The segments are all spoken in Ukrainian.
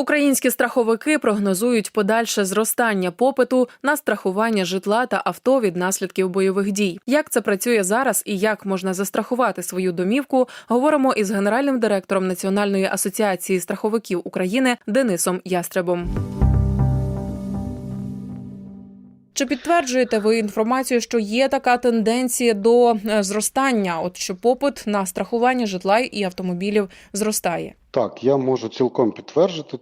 Українські страховики прогнозують подальше зростання попиту на страхування житла та авто від наслідків бойових дій. Як це працює зараз і як можна застрахувати свою домівку? Говоримо із генеральним директором Національної асоціації страховиків України Денисом Ястребом. Чи підтверджуєте ви інформацію, що є така тенденція до е, зростання? От що попит на страхування житла і автомобілів зростає? Так, я можу цілком підтвердити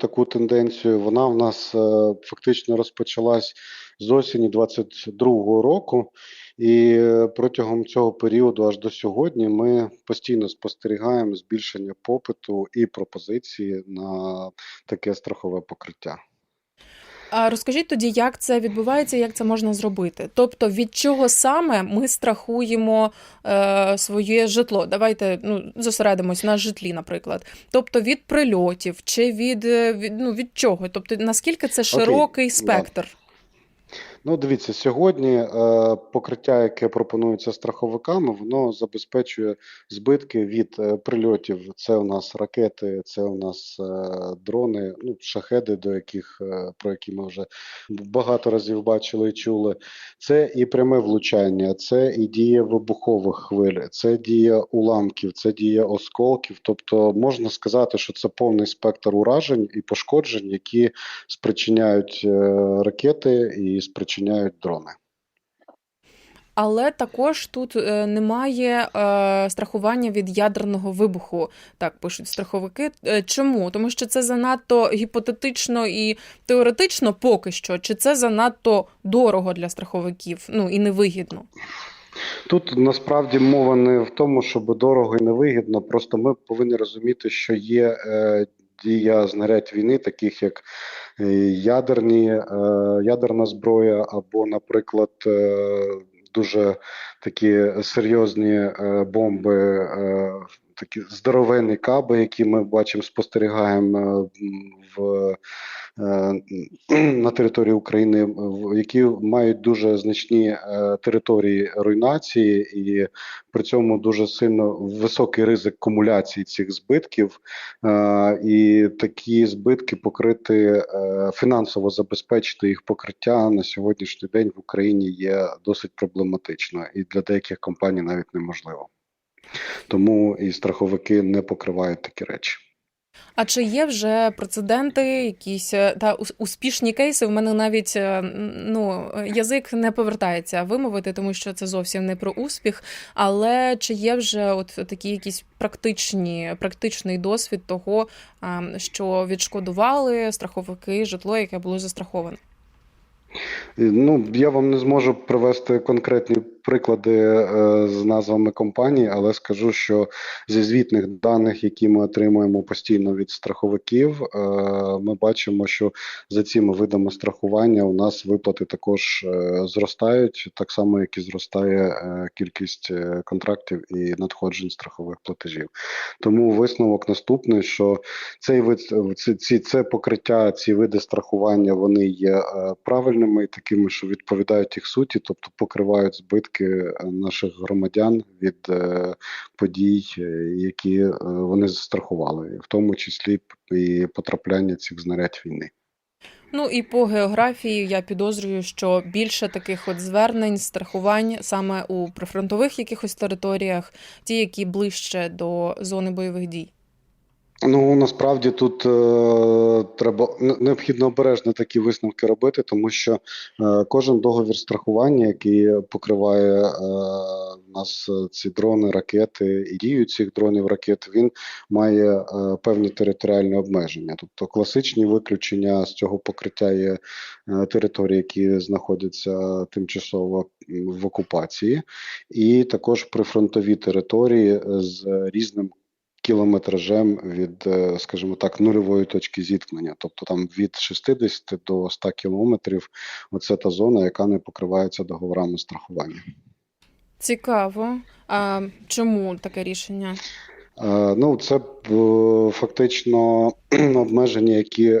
таку тенденцію. Вона в нас е, фактично розпочалась з осені 22-го року, і е, протягом цього періоду аж до сьогодні ми постійно спостерігаємо збільшення попиту і пропозиції на таке страхове покриття. А розкажіть тоді, як це відбувається, як це можна зробити? Тобто, від чого саме ми страхуємо е, своє житло? Давайте ну, зосередимось на житлі, наприклад. Тобто від прильотів чи від, е, від, ну, від чого? Тобто, наскільки це широкий Окей. спектр? Ну, дивіться, сьогодні е, покриття, яке пропонується страховиками, воно забезпечує збитки від е, прильотів. Це у нас ракети, це у нас е, дрони, ну, шахеди, до яких е, про які ми вже багато разів бачили і чули. Це і пряме влучання, це і дія вибухових хвиль, це дія уламків, це дія осколків. Тобто можна сказати, що це повний спектр уражень і пошкоджень, які спричиняють е, ракети і спричиняють дрони. Але також тут е, немає е, страхування від ядерного вибуху, так пишуть страховики. Е, Чому? Тому що це занадто гіпотетично і теоретично поки що, чи це занадто дорого для страховиків, ну і невигідно. Тут насправді мова не в тому, щоб дорого і невигідно. Просто ми повинні розуміти, що є е, дія знарядь війни, таких як ядерні, е, ядерна зброя, або, наприклад, е, дуже такі серйозні е, бомби, е, такі здоровенні каби, які ми бачимо, спостерігаємо е, в. е, На території України, які мають дуже значні е, території руйнації, і при цьому дуже сильно високий ризик кумуляції цих збитків, і такі збитки покрити фінансово забезпечити їх покриття на сьогоднішній день в Україні є досить проблематично, і для деяких компаній навіть неможливо. Тому і страховики не покривають такі речі. А чи є вже прецеденти, якісь е, та успішні кейси? В мене навіть е, ну язик не повертається вимовити, тому що це зовсім не про успіх. Але чи є вже от такі якісь практичні, практичний досвід того, що відшкодували страховики житло, яке було застраховане? І, Ну, я вам не зможу привести конкретні приклади е, з назвами компаній, але скажу, що зі звітних даних, які ми отримуємо постійно від страховиків, е, ми бачимо, що за цими видами страхування у нас виплати також е, зростають, так само як і зростає е, кількість е, контрактів і надходжень страхових платежів. Тому висновок наступний, що цей вид ці, ці це покриття, ці види страхування вони є е, правильними такими, що відповідають їх суті, тобто покривають збитки е, наших громадян від е, подій, е, які вони застрахували, в тому числі і потрапляння цих знарядь війни. Ну і по географії я підозрюю, що більше таких от звернень, страхувань саме у прифронтових якихось територіях, ті, які ближче до зони бойових дій. Ну насправді тут е, треба необхідно обережно такі висновки робити, тому що е, кожен договір страхування, який покриває е, нас е, ці дрони, ракети і дію цих дронів ракет, він має е, певні територіальні обмеження. Тобто класичні виключення з цього покриття є е, території, які знаходяться тимчасово в окупації, і також прифронтові території з різним кілометражем від, е, скажімо так, нульової точки зіткнення, тобто там від 60 до 100 кілометрів. Оце та зона, яка не покривається договорами страхування. Цікаво. А чому таке рішення? Е, Ну, це е, фактично обмеження, які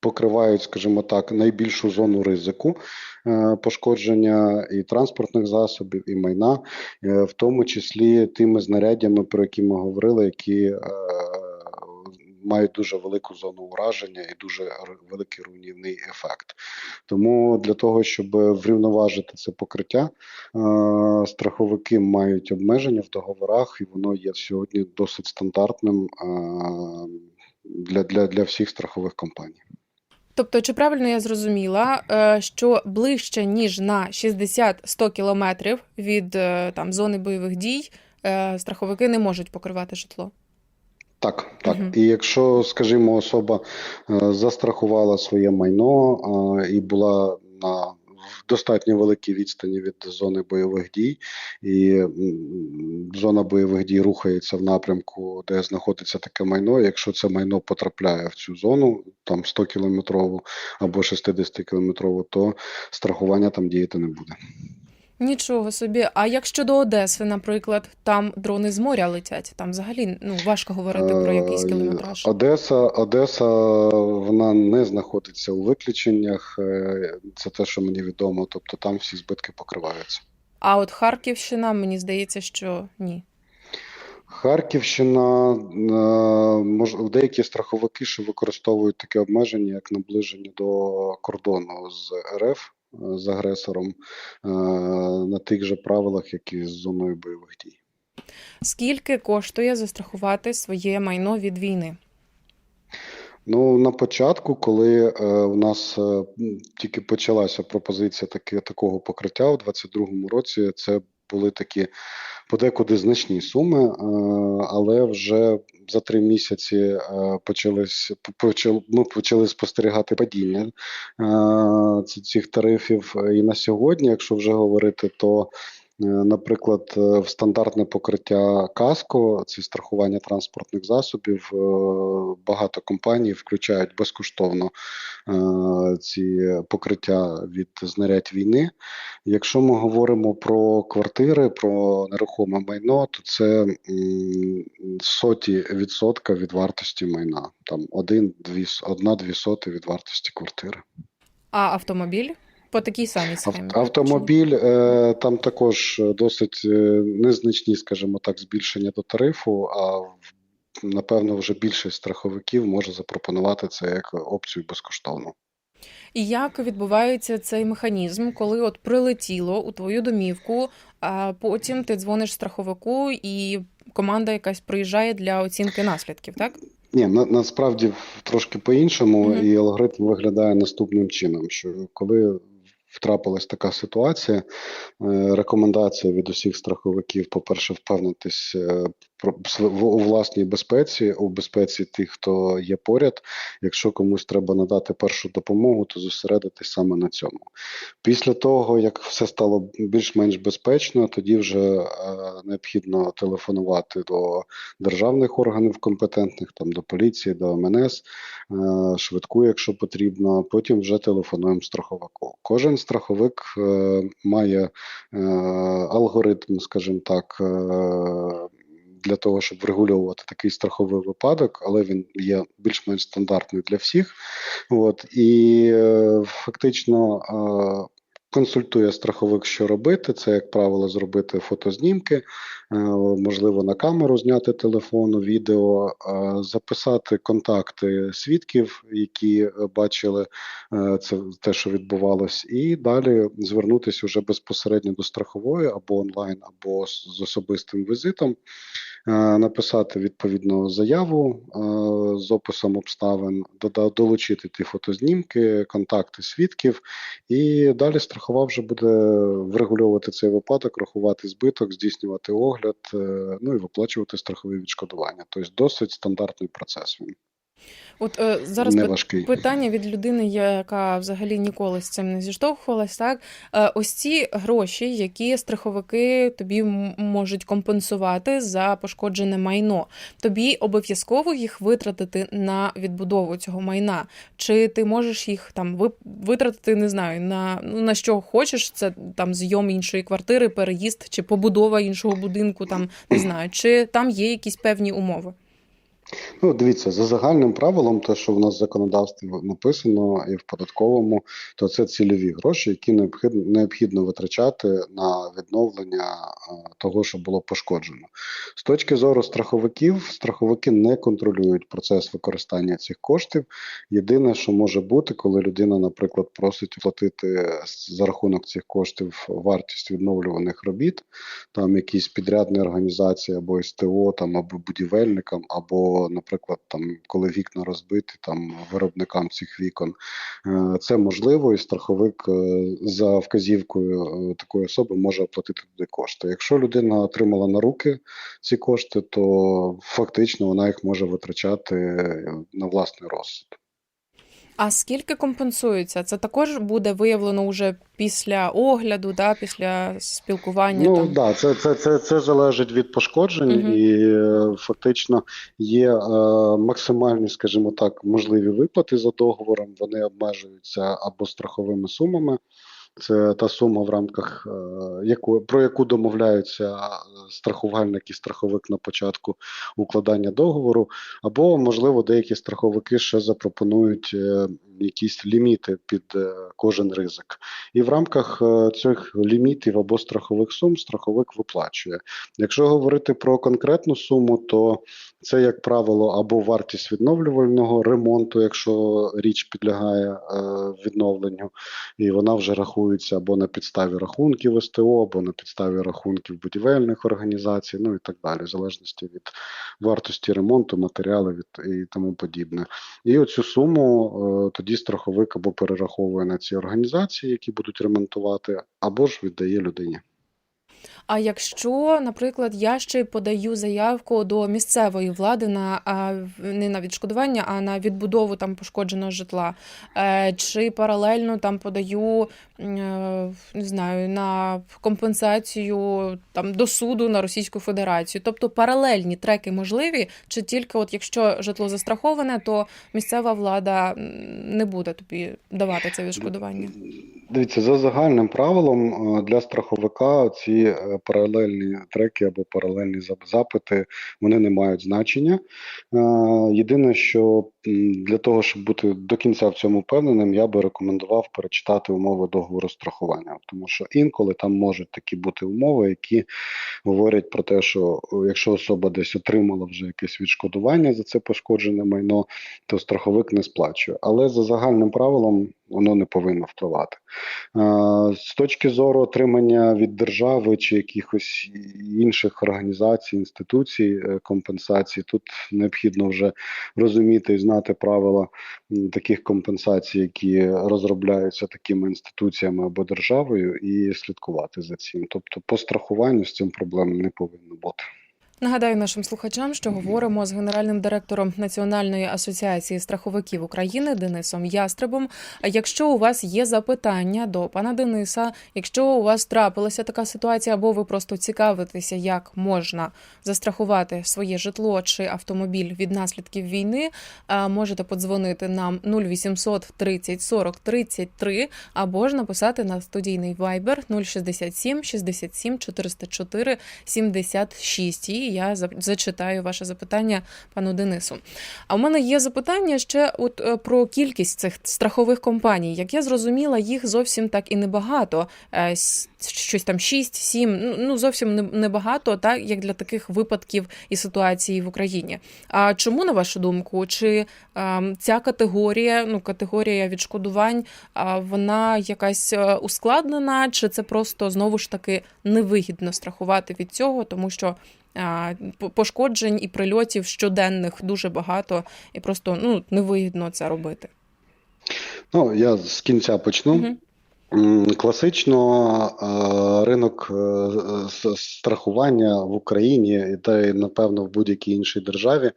покривають, скажімо так, найбільшу зону ризику е, пошкодження і транспортних засобів, і майна, е, в тому числі тими знаряддями, про які ми говорили, які е, мають дуже велику зону ураження і дуже великий руйнівний ефект. Тому для того, щоб врівноважити це покриття, страховики мають обмеження в договорах, і воно є сьогодні досить стандартним для, для, для всіх страхових компаній. Тобто, чи правильно я зрозуміла, е, що ближче ніж на 60-100 кілометрів від е, там зони бойових дій е, страховики не можуть покривати житло? Так, так. Угу. І якщо, скажімо, особа застрахувала своє майно і була достатньо великій відстані від зони бойових дій, і зона бойових дій рухається в напрямку, де знаходиться таке майно. Якщо це майно потрапляє в цю зону, там 100 кілометрову або 60 кілометрову, то страхування там діяти не буде. Нічого собі. А як щодо Одеси, наприклад, там дрони з моря летять, там взагалі ну важко говорити про якийсь Е, кілометраж. Одеса, Одеса, вона не знаходиться у виключеннях. е, Це те, що мені відомо. Тобто там всі збитки покриваються. А от Харківщина, мені здається, що ні. Харківщина, е, мож, деякі страховики ще використовують таке обмеження, як наближення до кордону з РФ з агресором е, на тих же правилах, як і з зоною бойових дій. Скільки коштує застрахувати своє майно від війни? Ну, на початку, коли е, у нас е, тільки почалася пропозиція таки, такого покриття у 2022 році, це були такі подекуди значні суми, е, але вже за три місяці е, почались, почали, ми почали спостерігати падіння е, цих тарифів. І на сьогодні, якщо вже говорити, то Наприклад, е, в стандартне покриття КАСКО, це страхування транспортних засобів, е, багато компаній включають безкоштовно е, ці покриття від знарядь війни. Якщо ми говоримо про квартири, про нерухоме майно, то це соті відсотка від вартості майна, там один-дві одна-дві соти від вартості квартири. А автомобіль по такій самій схемі? Автомобіль е, там також досить е, незначні, скажімо так, збільшення до тарифу. А напевно, вже більшість страховиків може запропонувати це як опцію безкоштовно. І як відбувається цей механізм, коли от прилетіло у твою домівку, а потім ти дзвониш страховику, і команда якась приїжджає для оцінки наслідків, так? Ні, на, насправді трошки по-іншому, Мгм. і алгоритм виглядає наступним чином: що коли втрапилась така ситуація, е, рекомендація від усіх страховиків, по-перше, впевнитись е, у власній безпеці, у безпеці тих, хто є поряд. Якщо комусь треба надати першу допомогу, то зосередитись саме на цьому. Після того, як все стало більш-менш безпечно, тоді вже е, необхідно телефонувати до державних органів компетентних, там до поліції, до МНС, е, швидку, якщо потрібно. Потім вже телефонуємо страховику. Кожен страховик е, має алгоритм, скажімо так. Для того щоб врегульовувати такий страховий випадок, але він є більш-менш стандартний для всіх. От і е, фактично е, консультує страховик, що робити. Це, як правило, зробити фотознімки, е, можливо, на камеру зняти телефону, відео, е, записати контакти свідків, які бачили е, це те, що відбувалось, і далі звернутися вже безпосередньо до страхової або онлайн, або з особистим візитом. Е, Написати відповідну заяву е, з описом обставин, долучити ті фотознімки, контакти свідків, і далі страхова вже буде врегульовувати цей випадок, рахувати збиток, здійснювати огляд, е, ну і виплачувати страхові відшкодування. Тобто досить стандартний процес. Він От е, зараз не питання від людини, яка взагалі ніколи з цим не зіштовхувалась, так Е, ось ці гроші, які страховики тобі можуть компенсувати за пошкоджене майно, тобі обов'язково їх витратити на відбудову цього майна. Чи ти можеш їх там витратити, не знаю, на ну на що хочеш, це там зйом іншої квартири, переїзд чи побудова іншого будинку, там не знаю, чи там є якісь певні умови? Ну, дивіться, за загальним правилом, те, що в нас в законодавстві написано і в податковому, то це цільові гроші, які необхідно, необхідно витрачати на відновлення е, того, що було пошкоджено. З точки зору страховиків, страховики не контролюють процес використання цих коштів. Єдине, що може бути, коли людина, наприклад, просить платити за рахунок цих коштів вартість відновлюваних робіт, там якісь підрядні організації або СТО, там або будівельникам, або, наприклад, там коли вікна розбиті, там виробникам цих вікон. Е, Це можливо, і страховик е, за вказівкою е, такої особи може оплатити туди кошти. Якщо людина отримала на руки ці кошти, то фактично вона їх може витрачати на власний розсуд. А скільки компенсується? Це також буде виявлено уже після огляду, да, після спілкування Ну так, да, це, це, це, це залежить від пошкоджень, угу. і е, фактично є е, максимальні, скажімо так, можливі виплати за договором. Вони обмежуються або страховими сумами. Це та сума, в рамках е, яку про яку домовляються е, страхувальник і страховик на початку укладання договору, або можливо деякі страховики ще запропонують е, якісь ліміти під кожен ризик. І в рамках цих лімітів або страхових сум страховик виплачує. Якщо говорити про конкретну суму, то це, як правило, або вартість відновлювального ремонту, якщо річ підлягає е, відновленню, і вона вже рахується або на підставі рахунків СТО, або на підставі рахунків будівельних організацій, ну і так далі, в залежності від вартості ремонту, матеріалів і, тому подібне. І оцю суму е, тоді страховик або перераховує на ці організації, які будуть ремонтувати, або ж віддає людині. А якщо, наприклад, я ще подаю заявку до місцевої влади на не на відшкодування, а на відбудову там пошкодженого житла, е, чи паралельно там подаю е, не знаю, на компенсацію там до суду на Російську Федерацію. Тобто паралельні треки можливі, чи тільки от якщо житло застраховане, то місцева влада не буде тобі давати це відшкодування. Дивіться, за загальним правилом е, для страховика ці паралельні треки або паралельні запити вони не мають значення. Е, Єдине, що для того, щоб бути до кінця в цьому впевненим, я би рекомендував перечитати умови договору страхування, тому що інколи там можуть такі бути умови, які говорять про те, що якщо особа десь отримала вже якесь відшкодування за це пошкоджене майно, то страховик не сплачує. Але за загальним правилом воно не повинно впливати. Е, З точки зору отримання від держави чи якихось інших організацій, інституцій е, компенсацій, тут необхідно вже розуміти і знати правила таких компенсацій, які розробляються такими інституціями або державою, і слідкувати за цим. Тобто, по страхуванню з цим проблем не повинно бути. Нагадаю нашим слухачам, що говоримо з генеральним директором Національної асоціації страховиків України Денисом Ястребом. А Якщо у вас є запитання до пана Дениса, якщо у вас трапилася така ситуація, або ви просто цікавитеся, як можна застрахувати своє житло чи автомобіль від наслідків війни, можете подзвонити нам 0800 30 40 33 або ж написати на студійний Viber 067 67 404 76. Я зачитаю ваше запитання пану Денису. А у мене є запитання ще от е, про кількість цих страхових компаній. Як я зрозуміла, їх зовсім так і небагато. Е, Щось там 6-7, ну ну, зовсім небагато, так як для таких випадків і ситуацій в Україні. А чому, на вашу думку, чи ем, ця категорія, ну категорія відшкодувань, вона якась е, ускладнена, чи це просто знову ж таки невигідно страхувати від цього, тому що пошкоджень і прильотів щоденних дуже багато, і просто ну невигідно це робити. Ну, я з кінця почну. Мгм. Класично е, ринок е, страхування в Україні та й напевно в будь-якій іншій державі е,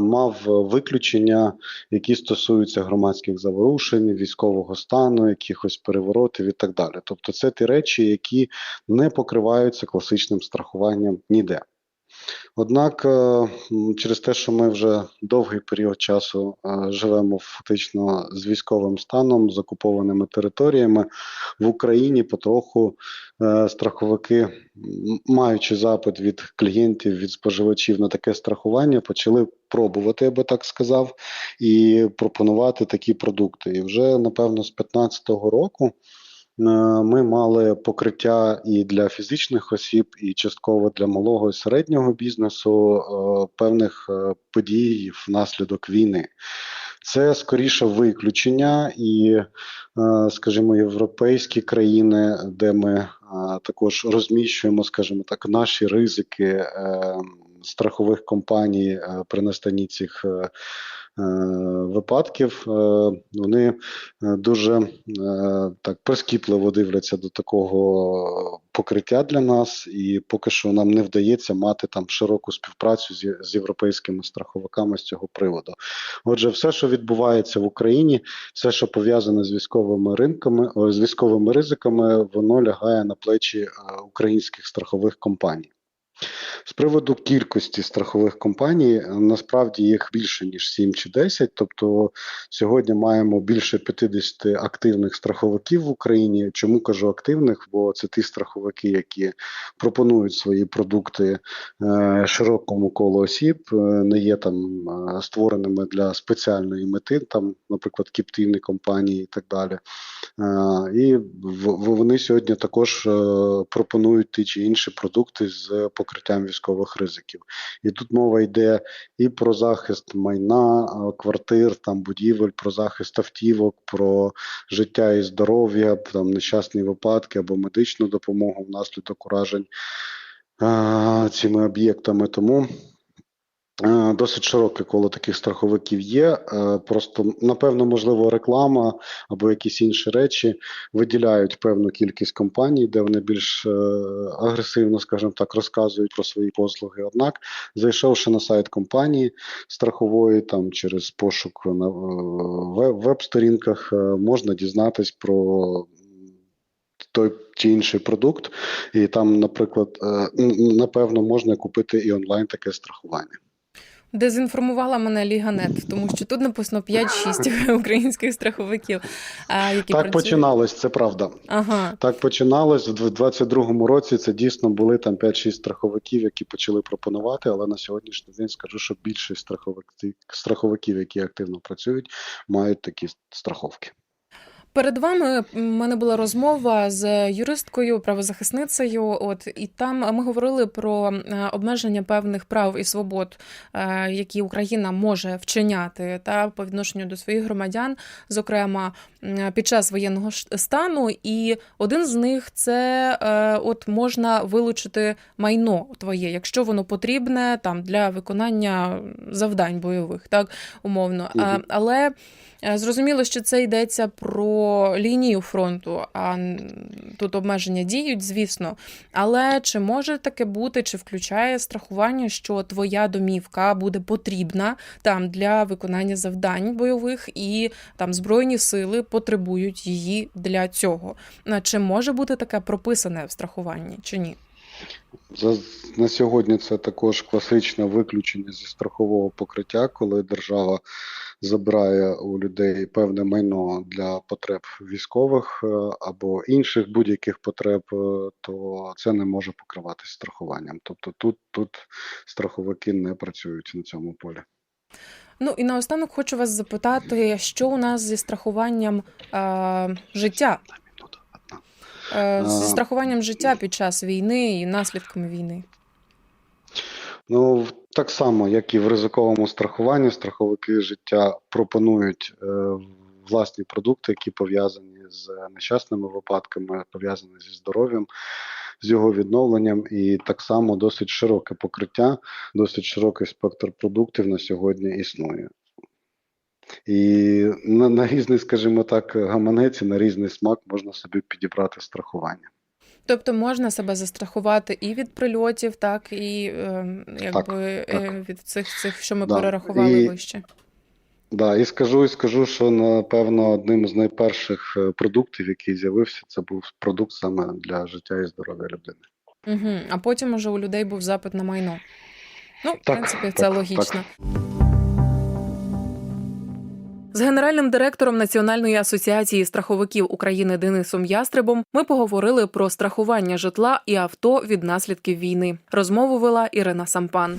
мав виключення, які стосуються громадських заворушень, військового стану, якихось переворотів і так далі. Тобто, це ті речі, які не покриваються класичним страхуванням ніде. Однак, е, через те, що ми вже довгий період часу е, живемо фактично з військовим станом, з окупованими територіями, в Україні потроху е, страховики, маючи запит від клієнтів, від споживачів на таке страхування, почали пробувати, я би так сказав, і пропонувати такі продукти. І вже, напевно, з 2015 року. Е, Ми мали покриття і для фізичних осіб, і частково для малого і середнього бізнесу е, певних е, подій внаслідок війни. Це скоріше виключення, і, скажімо, європейські країни, де ми також розміщуємо, скажімо так, наші ризики страхових компаній при настанні цих випадків, е, вони е, дуже е, так прискіпливо дивляться до такого покриття для нас, і поки що нам не вдається мати там широку співпрацю з, з європейськими страховиками з цього приводу. Отже, все, що відбувається в Україні, все, що пов'язане з військовими ринками, з військовими ризиками, воно лягає на плечі е, українських страхових компаній. З приводу кількості страхових компаній, насправді їх більше ніж 7 чи 10. Тобто сьогодні маємо більше 50 активних страховиків в Україні. Чому кажу активних? Бо це ті страховики, які пропонують свої продукти е, широкому колу осіб, е, не є там е, створеними для спеціальної мети, там, наприклад, кіптивні компанії і так далі. І вони сьогодні також пропонують ті чи інші продукти з покриттям військових ризиків. І тут мова йде і про захист майна, квартир, там будівель, про захист автівок, про життя і здоров'я, там нещасні випадки або медичну допомогу внаслідок уражень цими об'єктами. Тому досить широке коло таких страховиків є. Е, Просто напевно, можливо, реклама або якісь інші речі виділяють певну кількість компаній, де вони більш е, агресивно, скажімо так, розказують про свої послуги. Однак, зайшовши на сайт компанії страхової, там через пошук на е, веб- веб-сторінках, е, можна дізнатись про. Той чи інший продукт, і там, наприклад, е, напевно, можна купити і онлайн таке страхування. Дезінформувала мене Ліганет, тому що тут написано 5-6 українських страховиків, які Так працюють. починалось, це правда. Ага. Так починалось в 22-му році. Це дійсно були там 5-6 страховиків, які почали пропонувати. Але на сьогоднішній день скажу, що більшість страховиків, страховиків, які активно працюють, мають такі страховки. Перед вами в мене була розмова з юристкою, правозахисницею. От і там ми говорили про е, обмеження певних прав і свобод, е, які Україна може вчиняти та по відношенню до своїх громадян, зокрема під час воєнного стану. І один з них це е, от можна вилучити майно твоє, якщо воно потрібне там для виконання завдань бойових, так умовно. Але Зрозуміло, що це йдеться про лінію фронту, а тут обмеження діють, звісно. Але чи може таке бути, чи включає страхування, що твоя домівка буде потрібна там для виконання завдань бойових, і там збройні сили потребують її для цього? Чи може бути таке прописане в страхуванні, чи ні? На сьогодні це також класичне виключення зі страхового покриття, коли держава забирає у людей певне майно для потреб військових е, або інших будь-яких потреб, е, то це не може покриватися страхуванням. Тобто тут, тут страховики не працюють на цьому полі. Ну і наостанок хочу вас запитати, що у нас зі страхуванням е, життя? Е, Зі страхуванням життя під час війни і наслідками війни. Ну, так само, як і в ризиковому страхуванні, страховики життя пропонують е, власні продукти, які пов'язані з нещасними випадками, пов'язані зі здоров'ям, з його відновленням, і так само досить широке покриття, досить широкий спектр продуктів на сьогодні існує. І на, на різний, скажімо так, гаманець, на різний смак можна собі підібрати страхування. Тобто можна себе застрахувати і від прильотів, так і е, якби е, так. від цих цих, що ми Да. перерахували І- вище. Да, і скажу, і скажу, що напевно одним з найперших е, продуктів, який з'явився, це був продукт саме для життя і здоров'я людини. Угу. А потім уже у людей був запит на майно. Ну, в Так, принципі, так, це так. логічно. З генеральним директором Національної асоціації страховиків України Денисом Ястребом ми поговорили про страхування житла і авто від наслідків війни. Розмову вела Ірина Сампан.